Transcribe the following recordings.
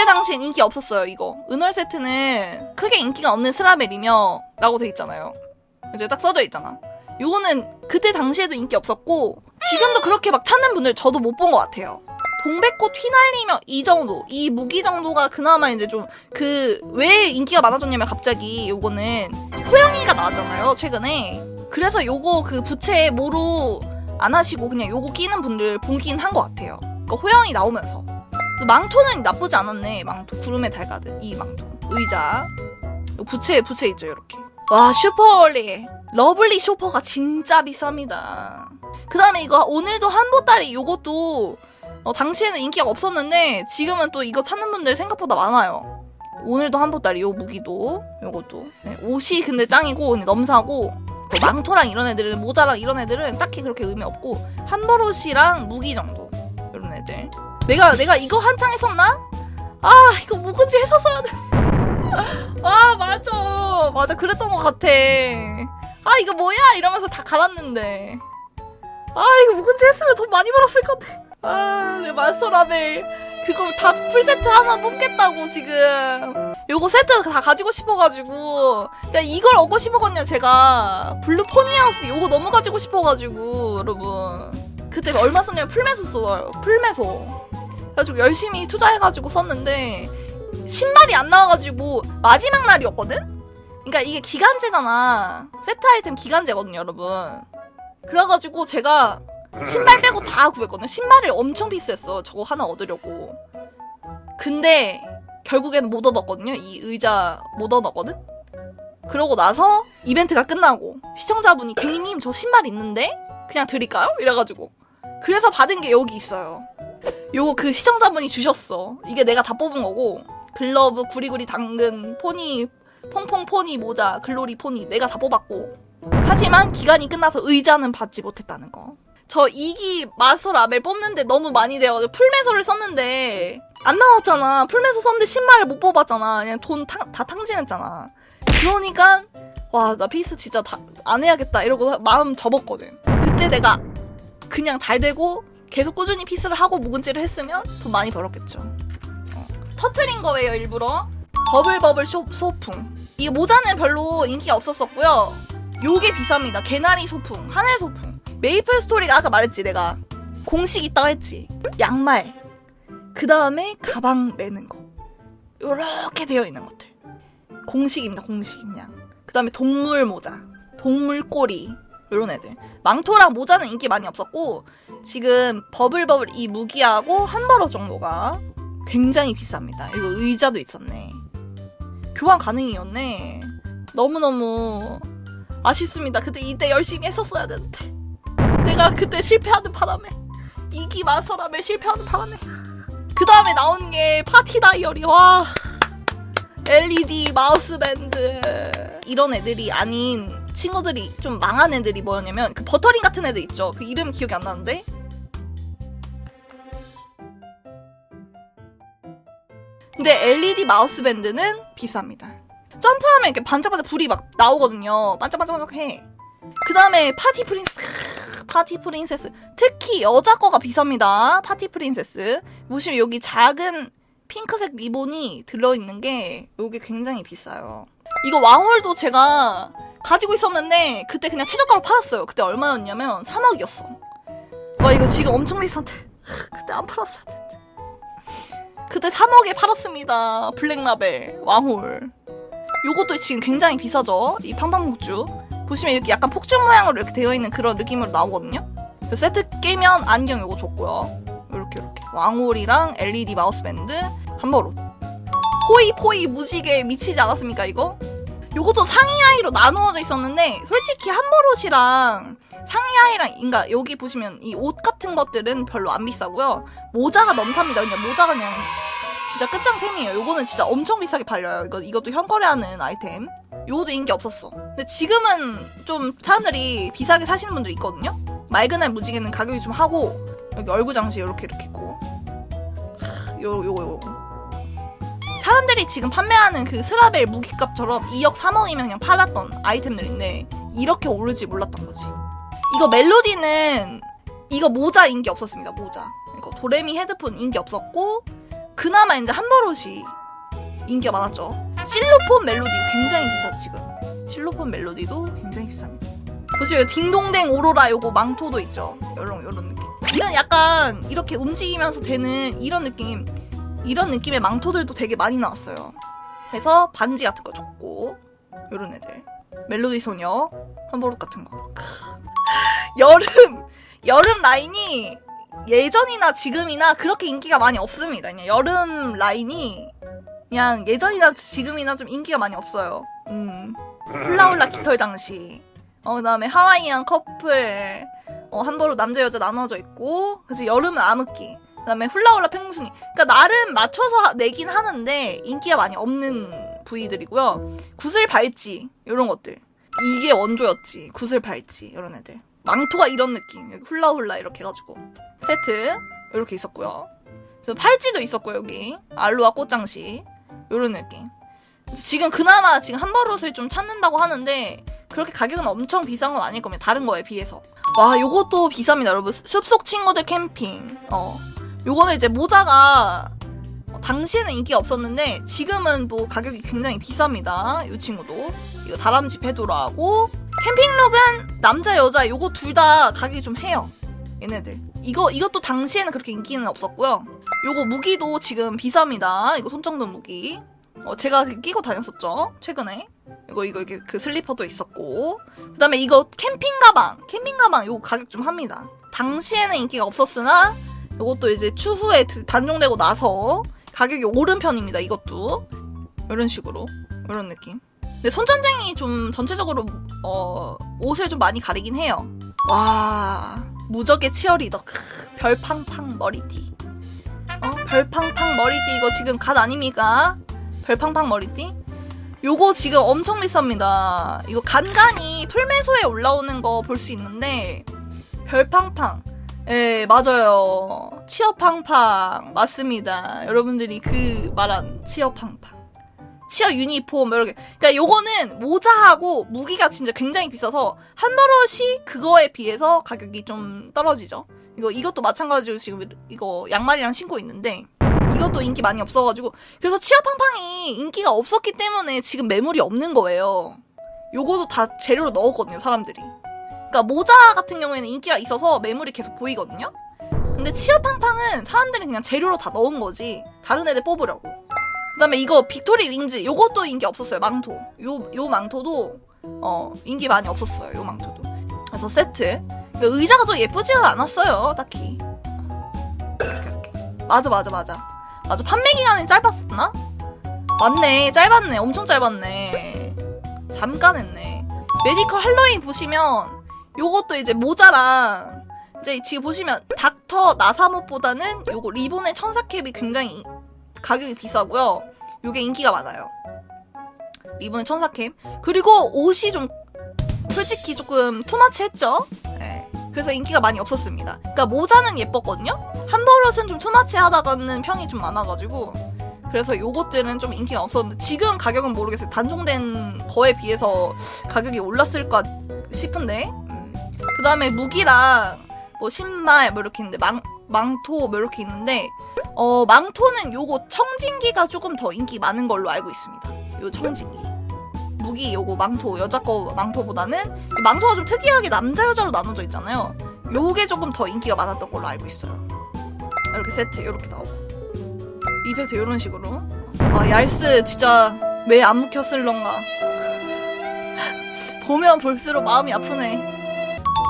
이때 당시엔 인기 없었어요 이거. 은월 세트는 크게 인기가 없는 스라벨이며 라고 돼 있잖아요. 이제 딱 써져 있잖아. 요거는 그때 당시에도 인기 없었고 지금도 그렇게 막 찾는 분들 저도 못 본 것 같아요. 동백꽃 휘날리며 이 정도 이 무기 정도가 그나마 이제 좀 그 왜 인기가 많아졌냐면 갑자기 요거는 호영이가 나왔잖아요 최근에. 그래서 요거 그 부채 모루 안 하시고 그냥 요거 끼는 분들 보긴 한 것 같아요. 그러니까 호영이 나오면서. 그 망토는 나쁘지 않았네. 망토 구름의 달가드 이 망토. 의자. 요 부채 부채 있죠 이렇게. 와 슈퍼얼리. 러블리 쇼퍼가 진짜 비쌉니다. 그 다음에 이거 오늘도 한보따리 요것도 어, 당시에는 인기가 없었는데 지금은 또 이거 찾는 분들 생각보다 많아요. 오늘도 한보따리 요 무기도 요것도. 네, 옷이 근데 짱이고 넘사고. 뭐 망토랑 이런 애들은 모자랑 이런 애들은 딱히 그렇게 의미 없고 한버릇이랑 무기 정도. 이런 애들 내가 내가 이거 한창 했었나? 아 이거 묵은지 했었어야 돼. 아 맞아 맞아 그랬던 것 같아. 아 이거 뭐야 이러면서 다 갈았는데. 아 이거 묵은지 했으면 돈 많이 벌었을 건데. 아내 마스터 라벨 그거 다 풀세트 하나 뽑겠다고 지금. 요거 세트 다 가지고 싶어가지고 야 이걸 얻고 싶었거든요 제가 블루 포니하우스 요거 너무 가지고 싶어가지고 여러분 그때 얼마 썼냐면 풀매소 써요 풀매소 그래가지고 열심히 투자해가지고 썼는데 신발이 안 나와가지고 마지막 날이었거든? 그러니까 이게 기간제잖아. 세트 아이템 기간제거든요 여러분. 그래가지고 제가 신발 빼고 다 구했거든요. 신발을 엄청 비쌌어 저거 하나 얻으려고. 근데 결국에는 못 얻었거든요. 이 의자 못 얻었거든? 그러고 나서 이벤트가 끝나고 시청자분이 갱이님 저 신발 있는데? 그냥 드릴까요? 이래가지고. 그래서 받은 게 여기 있어요 요거 그 시청자분이 주셨어. 이게 내가 다 뽑은 거고 글러브, 구리구리 당근, 포니, 퐁퐁 포니 모자, 글로리 포니 내가 다 뽑았고 하지만 기간이 끝나서 의자는 받지 못했다는 거. 저 2기 마스터 라벨 뽑는데 너무 많이 돼가지고 풀매소를 썼는데 안 나왔잖아. 풀매소 썼는데 신발을 못 뽑았잖아. 그냥 돈 다 탕진했잖아. 그러니까 와 나 피스 진짜 다 안 해야겠다 이러고 마음 접었거든. 그때 내가 그냥 잘 되고 계속 꾸준히 피스를 하고 묵은지를 했으면 돈 많이 벌었겠죠. 어. 터트린 거예요 일부러. 버블버블 쇼, 소풍. 이 모자는 별로 인기가 없었었고요. 요게 비쌉니다. 개나리 소풍, 하늘 소풍. 메이플 스토리가 아까 말했지 내가 공식 있다고 했지. 양말. 그 다음에 가방 매는 거. 요렇게 되어 있는 것들. 공식입니다. 공식 그냥. 그 다음에 동물 모자, 동물 꼬리 요런 애들. 망토랑 모자는 인기 많이 없었고 지금 버블버블 이 무기하고 한 버릇 정도가 굉장히 비쌉니다. 이거 의자도 있었네. 교환 가능이었네. 너무너무 아쉽습니다. 그때 이때 열심히 했었어야 되는데. 내가 그때 실패하는 바람에. 이기 마서라멜 실패하는 바람에. 그 다음에 나온 게 파티 다이어리. 와. LED 마우스 밴드. 이런 애들이 아닌 친구들이 좀 망한 애들이 뭐였냐면 그 버터링 같은 애들 있죠. 그 이름 기억이 안 나는데 근데 LED 마우스 밴드는 비쌉니다. 점프하면 이렇게 반짝반짝 불이 막 나오거든요. 반짝반짝반짝해. 그 다음에 파티 프린스, 파티 프린세스. 특히 여자 거가 비쌉니다. 파티 프린세스. 보시면 여기 작은 핑크색 리본이 들어있는 게 여기 굉장히 비싸요. 이거 왕홀도 제가 가지고 있었는데 그때 그냥 최저가로 팔았어요. 그때 얼마였냐면 3억이었어. 와 이거 지금 엄청 비싼데 그때 안 팔았어야 돼. 그때 3억에 팔았습니다. 블랙라벨 왕홀. 요것도 지금 굉장히 비싸죠. 이 팡팡복주. 보시면 이렇게 약간 폭죽 모양으로 이렇게 되어 있는 그런 느낌으로 나오거든요. 그 세트 깨면 안경 요거 줬고요. 이렇게 이렇게 왕홀이랑 LED 마우스 밴드 한 버릇. 포이 포이 무지개 미치지 않았습니까 이거? 요것도 상의 하의로 나누어져 있었는데 솔직히 한 버릇이랑 상의 하의랑 그러니까 여기 보시면 이 옷 같은 것들은 별로 안 비싸고요. 모자가 넘삽니다. 그냥 모자가 그냥 진짜 끝장템이에요. 요거는 진짜 엄청 비싸게 팔려요. 이거 이것도 현거래하는 아이템. 요것도 인기 없었어. 근데 지금은 좀 사람들이 비싸게 사시는 분들 있거든요. 맑은 날 무지개는 가격이 좀 하고 여기 얼굴 장식 이렇게 이렇게 있고 하, 요 요거 요거 사람들이 지금 판매하는 그 스라벨 무기값처럼 2억 3억이면 그냥 팔았던 아이템들인데 이렇게 오르지 몰랐던 거지. 이거 멜로디는 이거 모자 인기 없었습니다. 모자. 이거 도레미 헤드폰 인기 없었고 그나마 이제 한버릇이 인기가 많았죠. 실로폰 멜로디 굉장히 비싸죠 지금. 실로폰 멜로디도 굉장히 비쌉니다. 보시면 딩동댕 오로라 요거 망토도 있죠. 요런 요런 느낌. 이런 약간 이렇게 움직이면서 되는 이런 느낌, 이런 느낌의 망토들도 되게 많이 나왔어요. 그래서 반지 같은 거 줬고 요런 애들. 멜로디 소녀 한버릇 같은 거. 크. 여름 여름 라인이 예전이나 지금이나 그렇게 인기가 많이 없습니다. 그냥 여름 라인이 그냥 예전이나 지금이나 좀 인기가 많이 없어요. 음. 훌라훌라 깃털 장식. 어, 그 다음에 하와이안 커플. 어, 한버로 남자 여자 나눠져 있고. 그래서 여름은 암흑기. 그 다음에 훌라훌라 펭순이. 그러니까 나름 맞춰서 하- 내긴 하는데 인기가 많이 없는 부위들이고요. 구슬 발찌. 이런 것들. 이게 원조였지. 구슬 발찌. 이런 애들. 망토가 이런 느낌. 여기 훌라훌라 이렇게 해가지고. 세트. 이렇게 있었고요. 그래서 팔찌도 있었고, 여기. 알로아 꽃장식. 이런 느낌. 지금 그나마 지금 한버릇을 좀 찾는다고 하는데 그렇게 가격은 엄청 비싼 건 아닐 겁니다. 다른 거에 비해서. 와, 요것도 비쌉니다, 여러분. 숲속 친구들 캠핑. 어. 요거는 이제 모자가 어, 당시에는 인기가 없었는데 지금은 또 가격이 굉장히 비쌉니다. 요 친구도. 이거 다람쥐 페도라하고 캠핑룩은 남자 여자 요거 둘 다 가격이 좀 해요. 얘네들. 이거 이것도 당시에는 그렇게 인기는 없었고요. 요거 무기도 지금 비쌉니다. 이거 손정돈 무기. 어, 제가 끼고 다녔었죠. 최근에. 이거 이거 이게 그 슬리퍼도 있었고. 그다음에 이거 캠핑 가방. 캠핑 가방 요거 가격 좀 합니다. 당시에는 인기가 없었으나 요것도 이제 추후에 드- 단종되고 나서 가격이 오른 편입니다. 이것도. 이런 식으로. 이런 느낌. 근데 손전쟁이 좀 전체적으로 어, 옷을 좀 많이 가리긴 해요. 와 무적의 치어리더 크, 별팡팡 머리띠 어 별팡팡 머리띠 이거 지금 갓 아닙니까 별팡팡 머리띠 요거 지금 엄청 비쌉니다 이거 간간히 풀매소에 올라오는 거 볼 수 있는데 별팡팡 예 맞아요 치어팡팡 맞습니다 여러분들이 그 말한 치어팡팡 치어 유니폼 이렇게 그러니까 요거는 모자하고 무기가 진짜 굉장히 비싸서 한 버릇이 그거에 비해서 가격이 좀 떨어지죠. 이거 이것도 마찬가지로 지금 이거 양말이랑 신고 있는데 이것도 인기 많이 없어가지고 그래서 치아팡팡이 인기가 없었기 때문에 지금 매물이 없는 거예요. 요거도 다 재료로 넣었거든요 사람들이. 그러니까 모자 같은 경우에는 인기가 있어서 매물이 계속 보이거든요. 근데 치어팡팡은 사람들이 그냥 재료로 다 넣은 거지. 다른 애들 뽑으려고. 그다음에 이거 빅토리 윙즈 요것도 인기 없었어요 망토. 요 요 망토도 어 인기 많이 없었어요 요 망토도. 그래서 세트. 그 의자가 또 예쁘지가 않았어요 딱히. 이렇게 이렇게. 맞아 맞아 맞아. 맞아 판매 기간이 짧았었나? 맞네 짧았네. 엄청 짧았네. 잠깐 했네. 메디컬 할로윈 보시면 요것도 이제 모자랑 이제 지금 보시면 닥터 나사못보다는 요거 리본의 천사캡이 굉장히 가격이 비싸고요. 요게 인기가 많아요. 리본의 천사캠. 그리고 옷이 좀 솔직히 조금 투마치 했죠. 네. 그래서 인기가 많이 없었습니다. 그러니까 모자는 예뻤거든요. 한 버릇은 좀 투마치 하다가는 평이 좀 많아가지고 그래서 요것들은 좀 인기가 없었는데 지금 가격은 모르겠어요. 단종된 거에 비해서 가격이 올랐을까 싶은데. 음. 그 다음에 무기랑 뭐 신발 뭐 이렇게 있는데 망 망토 뭐 이렇게 있는데 어, 망토는 요거 청진기가 조금 더 인기 많은 걸로 알고 있습니다. 요 청진기. 무기 요거 망토, 여자 거 망토보다는 이 망토가 좀 특이하게 남자 여자로 나눠져 있잖아요. 요게 조금 더 인기가 많았던 걸로 알고 있어요. 이렇게 세트 이렇게 나오고. 이펙트 이런 식으로. 아, 얄스 진짜 왜 안 묵혔을런가. 보면 볼수록 마음이 아프네.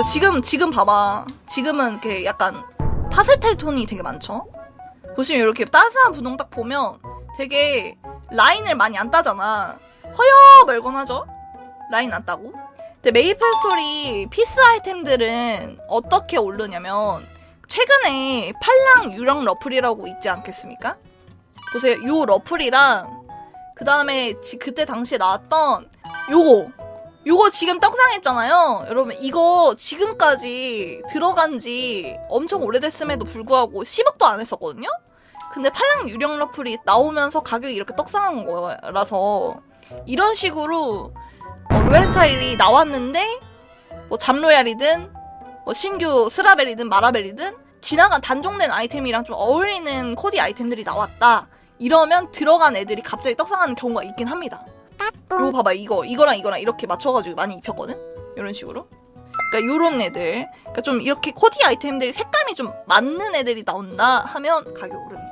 지금 지금 봐봐. 지금은 이렇게 약간 파스텔 톤이 되게 많죠. 보시면 이렇게 따스한 분홍 딱 보면 되게 라인을 많이 안 따잖아. 허여 멀건하죠? 라인 안 따고. 근데 메이플 스토리 피스 아이템들은 어떻게 오르냐면 최근에 팔랑 유령 러플이라고 있지 않겠습니까? 보세요. 요 러플이랑 그 다음에 그때 당시에 나왔던 요거 요거 지금 떡상했잖아요. 여러분 이거 지금까지 들어간 지 엄청 오래됐음에도 불구하고 10억도 안 했었거든요. 근데 팔랑 유령 러플이 나오면서 가격이 이렇게 떡상한 거라서 이런 식으로 어, 로얄 스타일이 나왔는데 뭐 잠로얄이든 뭐 신규 스라벨이든 마라벨이든 지나간 단종된 아이템이랑 좀 어울리는 코디 아이템들이 나왔다. 이러면 들어간 애들이 갑자기 떡상하는 경우가 있긴 합니다. 이거 봐봐 이거 이거랑 이거랑 이렇게 맞춰가지고 많이 입혔거든. 이런 식으로. 그러니까 요런 애들, 그러니까 좀 이렇게 코디 아이템들이 색감이 좀 맞는 애들이 나온다 하면 가격 오릅니다.